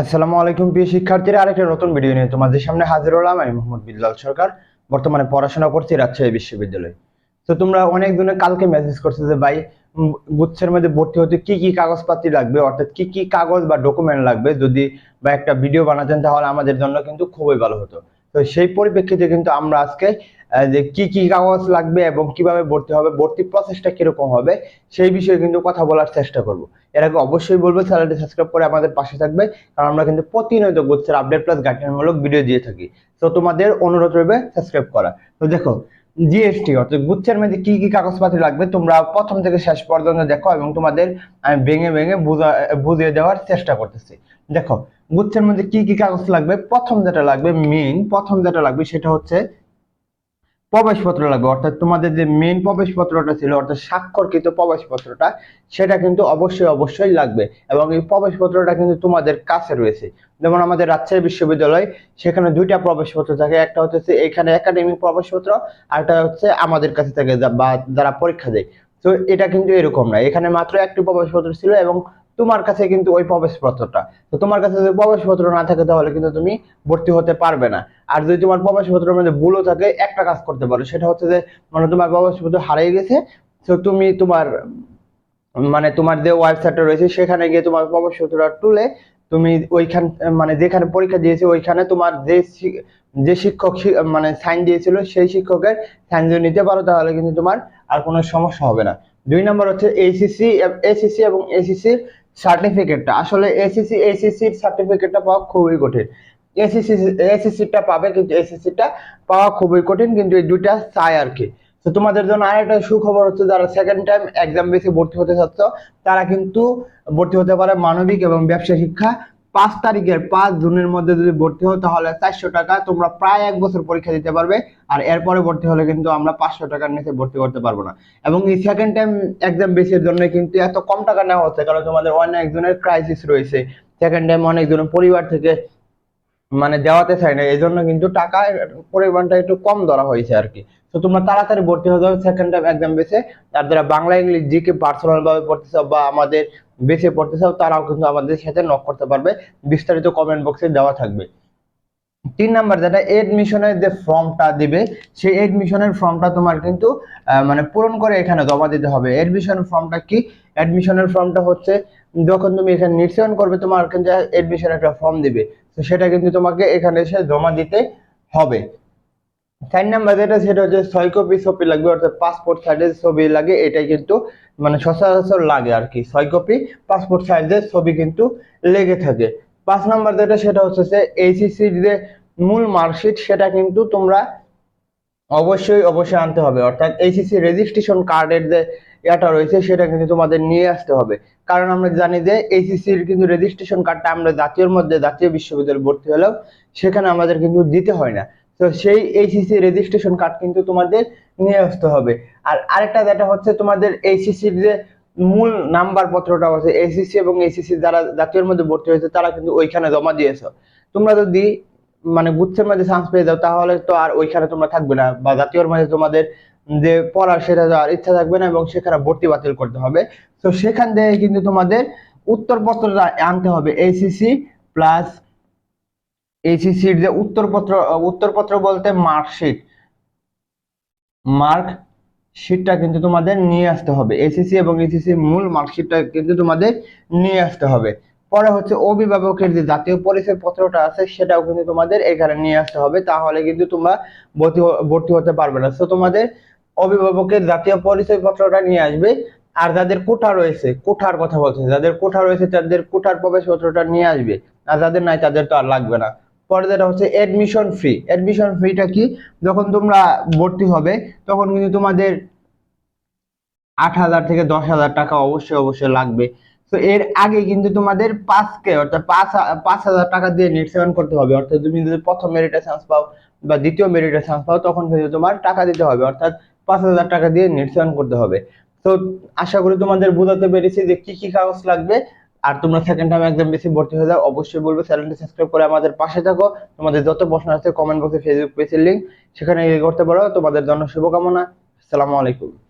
আসসালামু আলাইকুম, প্রিয় শিক্ষার্থীরা। আরেকটা নতুন ভিডিও নিয়ে তোমাদের সামনে হাজির হলাম। আমি মোহাম্মদ বিল্লাল সরকার। বর্তমানে পড়াশোনা করছি রাজশাহী বিশ্ববিদ্যালয়ে। তো তোমরা অনেক দিনে কালকে মেসেজ করছ যে, ভাই গুচ্ছের মধ্যে ভর্তি হতে কি কি কাগজপাতি লাগবে? অর্থাৎ কি কি কাগজ বা ডকুমেন্ট লাগবে? যদি বা একটা ভিডিও বানাতেন তাহলে আমাদের জন্য কিন্তু খুবই ভালো হতো। তো সেই পরিপ্রেক্ষিতে কিন্তু আমরা আজকে যে কি কি কাগজ লাগবে এবং কীভাবে ভর্তি হবে, ভর্তি প্রসেসটা কীরকম হবে, সেই বিষয়ে কিন্তু কথা বলার চেষ্টা করব। এর আগে অবশ্যই বলব, চ্যানেলটি সাবস্ক্রাইব করে আমাদের পাশে থাকবে, কারণ আমরা কিন্তু প্রতিনিয়ত গুচ্ছের আপডেট প্লাস গাইডলাইনমূলক ভিডিও দিয়ে থাকি। তো তোমাদের অনুরোধ রইবে সাবস্ক্রাইব করা। তো দেখো জিএসটি অর্থাৎ গুচ্ছের মধ্যে কি কি কাগজপত্র লাগবে, তোমরা প্রথম থেকে শেষ পর্যন্ত দেখো এবং তোমাদের আমি ভেঙে ভেঙে বুঝা, বুঝিয়ে দেওয়ার চেষ্টা করতেছি। দেখো গুচ্ছের মধ্যে কি কি কাগজ লাগবে? প্রথম যেটা লাগবে মেইন প্রথম যেটা লাগবে সেটা হচ্ছে প্রবেশপত্র লাগবে। অর্থাৎ তোমাদের যে মেইন প্রবেশপত্রটা ছিল, অর্থাৎ স্বাক্ষরকৃত প্রবেশপত্রটা, সেটা কিন্তু অবশ্যই অবশ্যই লাগবে। এবং এই প্রবেশপত্রটা কিন্তু তোমাদের কাছে রয়েছে। যেমন আমাদের রাজশাহী বিশ্ববিদ্যালয়, সেখানে দুইটা প্রবেশপত্র থাকে। একটা হচ্ছে এখানে একাডেমিক প্রবেশপত্র, আর একটা হচ্ছে আমাদের কাছে থাকে বা যারা পরীক্ষা দেয়। তো এটা কিন্তু এরকম না। এখানে মাত্র একটি প্রবেশপত্র ছিল এবং তোমার কাছে কিন্তু ওই প্রবেশপত্রটা। তো তোমার কাছে যদি প্রবেশপত্র না থাকে, তাহলে কিন্তু তুমি ভর্তি হতে পারবে না। আর যদি তোমার প্রবেশপত্রের মধ্যে ভুলও থাকে, একটা কাজ করতে পারো। সেটা হচ্ছে যে মানে তোমার প্রবেশপত্র হারিয়ে গেছে, তো তুমি তোমার মানে তোমার যে ওয়েবসাইটটা রয়েছে, সেখানে গিয়ে তোমার প্রবেশপত্রটা তুলে তুমি ওইখান মানে যেখানে পরীক্ষা দিয়েছে, ওইখানে তোমার যে যে শিক্ষক মানে সাইন দিয়েছিল, সেই শিক্ষকের সাইন যদি নিতে পারো, তাহলে কিন্তু তোমার আর কোনো সমস্যা হবে না। দুই নম্বর হচ্ছে এসিসি এসিসি এবং এসিসি সার্টিফিকেটটা আসলে এসএসসি এসিসির সার্টিফিকেটটা পাওয়া খুবই কঠিন। এসএসসি এসএসসিটা পাবে কিন্তু এসএসসিটা পাওয়া খুবই কঠিন, কিন্তু এই দুইটা চাই আর কি। তো তোমাদের জন্য আরেকটা সুখবর হচ্ছে, যারা সেকেন্ড টাইম এক্সাম বেসে ভর্তি হতে চাচ্ছ, তারা কিন্তু ভর্তি হতে পারে মানবিক এবং ব্যবসা শিক্ষা পাঁচ তারিখের পাঁচ জুনের মধ্যে যদি ভর্তি হও, তাহলে চারশো টাকা তোমরা প্রায় এক বছর পরীক্ষা দিতে পারবে। আর এরপরে ভর্তি হলে কিন্তু আমরা পাঁচশো টাকার নিচে ভর্তি করতে পারব না। এবং এই সেকেন্ড টাইম এক্সাম বেসের জন্য কিন্তু এত কম টাকা নেওয়া হচ্ছে, কারণ তোমাদের অনেক একজনের ক্রাইসিস রয়েছে। সেকেন্ড টাইম অনেকজনের পরিবার থেকে মানে দেওয়াতে চাই না এই জন্য কিন্তু টাকার পরিমাণটা একটু কম ধরা হয়েছে আর কি তো তোমরা তাড়াতাড়ি ভর্তি হয়ে যাবে সেকেন্ড টাইম এক্সাম বেসে তার দ্বারা বাংলা, ইংলিশ জিকে পার্সোনাল ভাবে পড়তে চাও বা আমাদের বেসে পড়তে চাও, তারাও কিন্তু আমাদের সাথে নক করতে পারবে। বিস্তারিত কমেন্ট বক্সে দেওয়া থাকবে। তিন নাম্বার যেটা এডমিশনের যে ফর্মটা দিবে, সেই এডমিশনের ফর্মটা তোমার কিন্তু মানে পূরণ করে এখানে জমা দিতে হবে। এডমিশন ফর্মটা কি? এডমিশনের ফর্মটা হচ্ছে, যখন তুমি এখানে নিশ্চয়ন করবে, তোমার কিন্তু এডমিশন একটা ফর্ম দিবে। তো সেটা কিন্তু তোমাকে এখানে এসে জমা দিতে হবে। চার নাম্বার যেটা, সেটা হচ্ছে ছয় কপি ছবি লাগবে, অর্থাৎ পাসপোর্ট সাইজের ছবি লাগে, এটাই কিন্তু মানে সচরাচর লাগে আর কি। ছয় কপি পাসপোর্ট সাইজের ছবি কিন্তু লেগে থাকে। পাঁচ নাম্বার যেটা, সেটা হচ্ছে যে এইচএসসির যে মূল মার্কশিট সেটা কিন্তু তোমরা অবশ্যই অবশ্যই আনতে হবে। অর্থাৎ এইচএসসি রেজিস্ট্রেশন কার্ডের যে এটা রয়েছে, সেটা কিন্তু তোমাদের নিয়ে আসতে হবে। কারণ আমরা জানি যে এইচএসসির কিন্তু রেজিস্ট্রেশন কার্ডটা আমরা জাতীয়র মধ্যে, জাতীয় বিশ্ববিদ্যালয়ে ভর্তি হলেও সেখানে আমাদের কিন্তু দিতে হয় না। তো সেই এইচএসসি রেজিস্ট্রেশন কার্ড কিন্তু তোমাদের নিয়ে আসতে হবে। আর আরেকটা যেটা হচ্ছে, তোমাদের এইচএসসির যে মূল নাম্বার পত্রটা আছে এইচএসসি এবং এইচএসসি যারা জাতীয়র মধ্যে ভর্তি হয়েছে, তারা কিন্তু ওইখানে জমা দিয়েছ। তোমরা যদি মানে গুচ্ছের মধ্যে চান্স পেয়ে যাও, তাহলে তো আর ওইখানে তোমরা থাকবে না। বা জাতীয়র মাঝে তোমাদের যে পড়া সেটা আর ইচ্ছা থাকবে না এবং সেখানে ভর্তি বাতিল করতে হবে। তো সেখান থেকে কিন্তু তোমাদের উত্তরপত্রটা আনতে হবে এইচএসসি প্লাস এইচএসসির যে উত্তরপত্র উত্তরপত্র বলতে মার্কশিট মার্ক শিটটা কিন্তু তোমাদের নিয়ে আসতে হবে। এসএসসি এবং এইচএসসি মূল মার্কশিটটা কিন্তু তোমাদের নিয়ে আসতে হবে। পরে হচ্ছে অভিভাবকের যে জাতীয় পরিচয় পত্রটা আছে, সেটাও কিন্তু তোমাদের এখানে নিয়ে আসতে হবে। তাহলে কিন্তু তোমরা ভর্তি হতে পারবে না। তোমাদের অভিভাবকের জাতীয় পরিচয় পত্রটা নিয়ে আসবে। আর যাদের কোঠা রয়েছে, কোঠার কথা বলছে, যাদের কোঠা রয়েছে, তাদের কোঠার প্রবেশপত্রটা নিয়ে আসবে। আর যাদের নাই, তাদের তো আর লাগবে না। পরে যেটা হচ্ছে এডমিশন ফি এডমিশন ফিটা কি? যখন তোমরা ভর্তি হবে, তখন কিন্তু তোমাদের আট হাজার থেকে দশ হাজার টাকা অবশ্যই অবশ্যই লাগবে। তো এর আগে কিন্তু তোমাদের পাঁচকে, অর্থাৎ পাঁচ পাঁচ হাজার টাকা দিয়ে নেট সেভেন করতে হবে। অর্থাৎ তুমি যদি প্রথম মেরিটে চান্স পাও বা দ্বিতীয় মেরিটে চান্স পাও, তখন কিন্তু তোমার টাকা দিতে হবে। অর্থাৎ পাঁচ হাজার টাকা দিয়ে নেট সেভেন করতে হবে। তো আশা করি তোমাদের বোঝাতে পেরেছি যে কি কি কাগজ লাগবে। আর তোমরা সেকেন্ড টাইম একদম বেশি ভর্তি হয়ে যাও, অবশ্যই বলব চ্যানেলটি সাবস্ক্রাইব করে আমাদের পাশে থাকো। তোমাদের যত প্রশ্ন আছে কমেন্ট বক্সে ফেসবুক পেজের লিঙ্ক সেখানে করতে পারো। তোমাদের জন্য শুভকামনা। আসসালামু আলাইকুম।